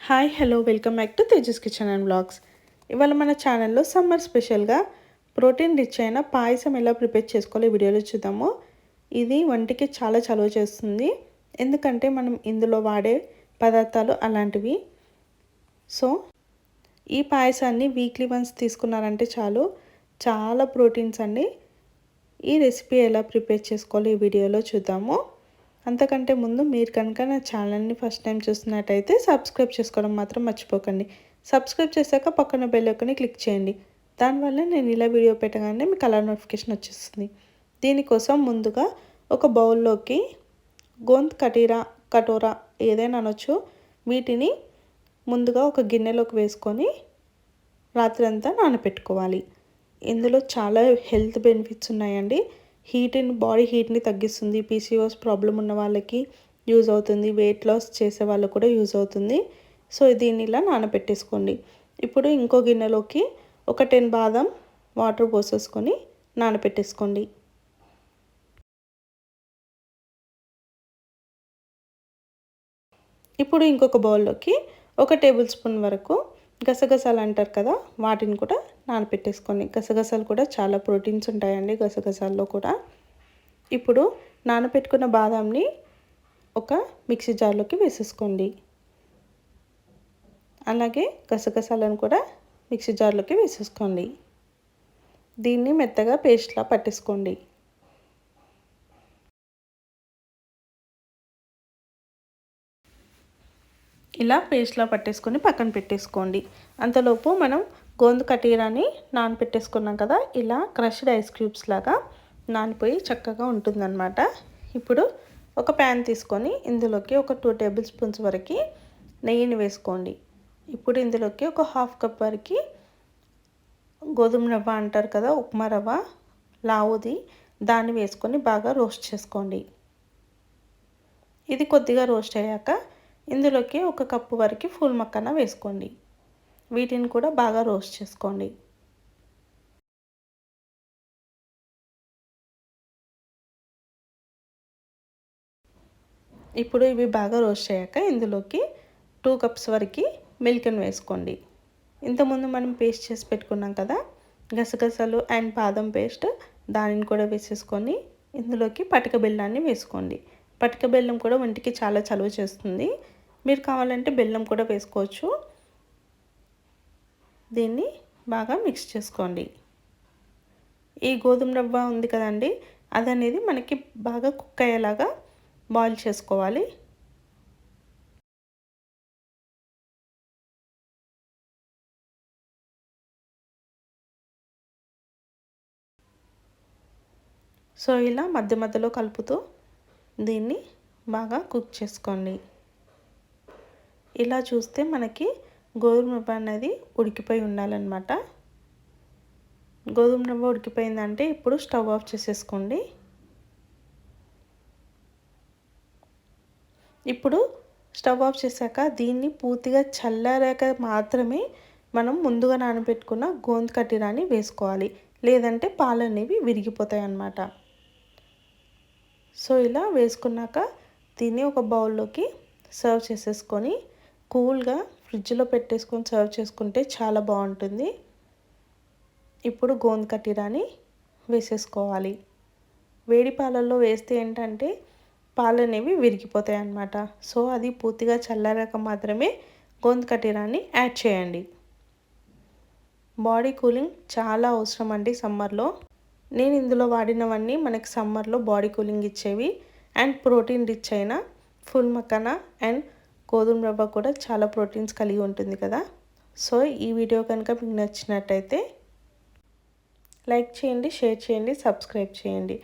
Hi hello welcome back to Tejas kitchen and blogs. ఇవాళ మన ఛానల్లో సమ్మర్ స్పెషల్గా ప్రోటీన్ రిచ్ అయిన పాయసం ఎలా ప్రిపేర్ చేసుకోవాలో ఈ వీడియోలో చూద్దాము. ఇది వంటికి చాలా చలువ చేస్తుంది. ఎందుకంటే మనం ఇందులో వాడే పదార్థాలు అలాంటివి. సో ఈ పాయసాన్ని వీక్లీ వన్స్ తీసుకున్నారంటే చాలు. చాలా ప్రోటీన్స్ అండి. ఈ రెసిపీ ఎలా ప్రిపేర్ చేసుకోవాలో ఈ వీడియోలో చూద్దాము. అంతకంటే ముందు మీరు కనుక నా ఛానల్ని ఫస్ట్ టైం చూస్తున్నట్టయితే సబ్స్క్రైబ్ చేసుకోవడం మాత్రం మర్చిపోకండి. సబ్స్క్రైబ్ చేశాక పక్కన బెల్ ఐకాన్ని క్లిక్ చేయండి. దానివల్ల నేను ఇలా వీడియో పెట్టగానే మీకు అలా నోటిఫికేషన్ వచ్చేస్తుంది. దీనికోసం ముందుగా ఒక బౌల్లోకి గోంత్ కటీరా కటోరా ఏదైనా అనొచ్చు. వీటిని ముందుగా ఒక గిన్నెలోకి వేసుకొని రాత్రంతా నానబెట్టుకోవాలి ఇందులో చాలా హెల్త్ బెనిఫిట్స్ ఉన్నాయండి. హీట్ని బాడీ హీట్ని తగ్గిస్తుంది పీసీఓస్ ప్రాబ్లం ఉన్న వాళ్ళకి యూజ్ అవుతుంది వెయిట్ లాస్ చేసే వాళ్ళకు కూడా యూజ్ అవుతుంది. సో దీన్ని ఇలా నానబెట్టేసుకోండి. ఇప్పుడు ఇంకో గిన్నెలోకి ఒక టెన్ బాదం వాటర్ పోసేసుకొని నానబెట్టేసుకోండి. ఇప్పుడు ఇంకొక బౌల్లోకి ఒక టేబుల్ స్పూన్ వరకు గసగసాలు అంటారు కదా వాటిని కూడా నానపెట్టేసుకోండి. గసగసాలు కూడా చాలా ప్రోటీన్స్ ఉంటాయండి గసగసాల్లో కూడా. ఇప్పుడు నానపెట్టుకున్న బాదాంని ఒక మిక్సీ జార్లోకి వేసేసుకోండి. అలాగే గసగసాలను కూడా మిక్సీ జార్లోకి వేసేసుకోండి. దీన్ని మెత్తగా పేస్ట్లా పట్టేసుకోండి. ఇలా పేస్ట్లా పట్టేసుకొని పక్కన పెట్టేసుకోండి. అంతలోపు మనం గోందు కటీరాని నానపెట్టేసుకున్నాం కదా ఇలా క్రష్డ్ ఐస్ క్యూబ్స్ లాగా నానిపోయి చక్కగా ఉంటుందన్నమాట. ఇప్పుడు ఒక ప్యాన్ తీసుకొని ఇందులోకి ఒక టూ టేబుల్ స్పూన్స్ వరకు నెయ్యిని వేసుకోండి. ఇప్పుడు ఇందులోకి ఒక హాఫ్ కప్ వరకు గోధుమ రవ్వ అంటారు కదా ఉప్మా రవ్వ లావుది దాన్ని వేసుకొని బాగా రోస్ట్ చేసుకోండి. ఇది కొద్దిగా రోస్ట్ అయ్యాక ఇందులోకి ఒక కప్పు వరకు ఫుల్ మక్కన వేసుకోండి. వీటిని కూడా బాగా రోస్ట్ చేసుకోండి. ఇప్పుడు ఇవి బాగా రోస్ట్ అయ్యాక ఇందులోకి టూ కప్స్ వరకు మిల్క్ని వేసుకోండి. ఇంతకుముందు మనం పేస్ట్ చేసి పెట్టుకున్నాం కదా గసగసాలు అండ్ బాదం పేస్ట్ దానిని కూడా వేసేసుకొని ఇందులోకి పటిక బెల్లాన్ని వేసుకోండి. పటిక బెల్లం కూడా ఒంటికి చాలా చలువ చేస్తుంది. మీరు కావాలంటే బెల్లం కూడా వేసుకోవచ్చు. దీన్ని బాగా మిక్స్ చేసుకోండి. ఈ గోధుమ రవ్వ ఉంది కదండి అది అనేది మనకి బాగా కుక్ అయ్యేలాగా బాయిల్ చేసుకోవాలి. సో ఇలా మధ్య మధ్యలో కలుపుతూ దీన్ని బాగా కుక్ చేసుకోండి. ఇలా చూస్తే మనకి గోధుమ రవ్వ అనేది ఉడికిపోయి ఉండాలన్నమాట. గోధుమ రవ్వ ఉడికిపోయిందంటే ఇప్పుడు స్టవ్ ఆఫ్ చేసేసుకోండి. ఇప్పుడు స్టవ్ ఆఫ్ చేశాక దీన్ని పూర్తిగా చల్లారాక మాత్రమే మనం ముందుగా నానబెట్టుకున్న గోంద్ కట్టిరాని వేసుకోవాలి. లేదంటే పాలు అనేవి విరిగిపోతాయి అన్నమాట. సో ఇలా వేసుకున్నాక దీన్ని ఒక బౌల్లోకి సర్వ్ చేసేసుకొని కూల్గా ఫ్రిడ్జ్లో పెట్టేసుకొని సర్వ్ చేసుకుంటే చాలా బాగుంటుంది. ఇప్పుడు గోంద కటీరాని వేసేసుకోవాలి. వేడి పాలల్లో వేస్తే ఏంటంటే పాలు అనేవి విరిగిపోతాయి అన్నమాట సో అది పూర్తిగా చల్లారాక మాత్రమే గోంద కటీరాన్ని యాడ్ చేయండి. బాడీ కూలింగ్ చాలా అవసరం అండి సమ్మర్లో. నేను ఇందులో వాడినవన్నీ మనకి సమ్మర్లో బాడీ కూలింగ్ ఇచ్చేవి. అండ్ ప్రోటీన్ రిచ్ అయిన ఫుల్ మక్కన అండ్ గోధుమ రవ్వ కూడా చాలా ప్రోటీన్స్ కలిగి ఉంటుంది కదా. సో ఈ వీడియో కనుక మీకు నచ్చినట్టయితే లైక్ చేయండి షేర్ చేయండి సబ్స్క్రైబ్ చేయండి.